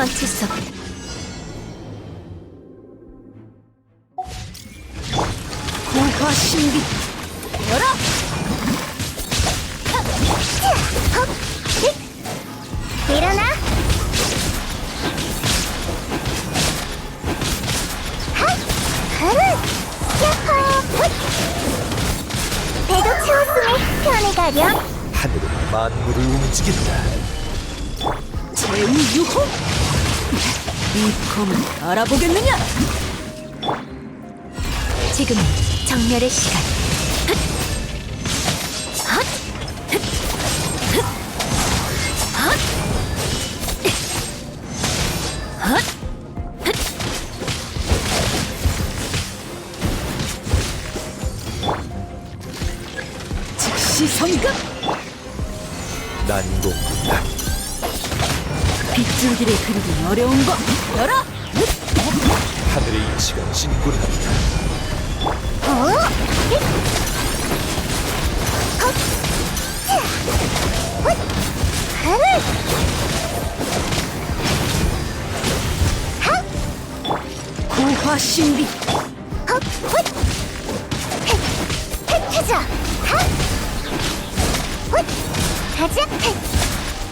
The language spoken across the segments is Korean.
없다. 고화 신비 열어! 일어나! 야호! 배도 채웠으니 편히 가렴 하늘은 만물을 움직인다. 제우유호? 이 검을 알아보겠느냐? 지금 정멸의 시간. 성급! 난공불락 빗줄기를 그리기 어려운 법 열어! 하늘의 이치가 진군한다. 어? 힛! 헛! 자! 훗! 흐르! 핫! 고화 신비 헛! 훗! 헷! 헷! 해자! 핫! 훗! 가자! 헷!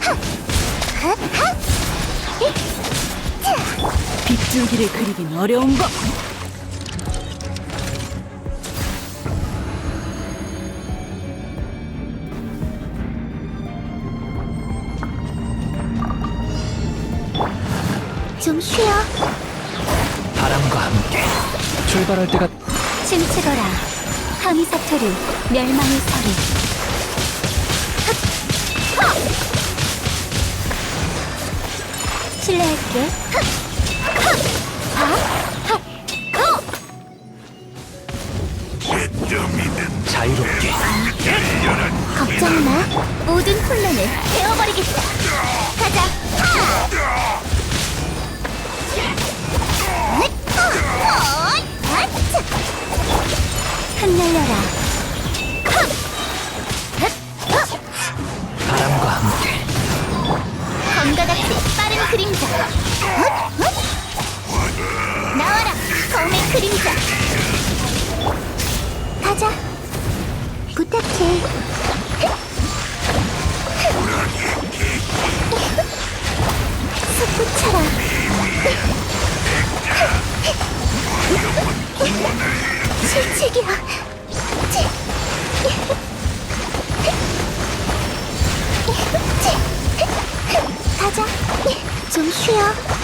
핫! 핫! 핫! 빗줄기를 그리긴 어려운 법 좀 쉬어 바람과 함께 출발할 때가 춤추거라 하미사토류 멸망의 소리 하! 하! 실례할게 하! 자유롭게 걱정 마 모든 혼란을 태워버리겠다 가자 하! 아차! 흩날려라! 바람과 함께 검과 같이 빠른 그림자 헛! 헛! 나와라 검의 그림자. 가자. 부탁해. 솟구쳐라 실책이야. 가자. 좀 쉬어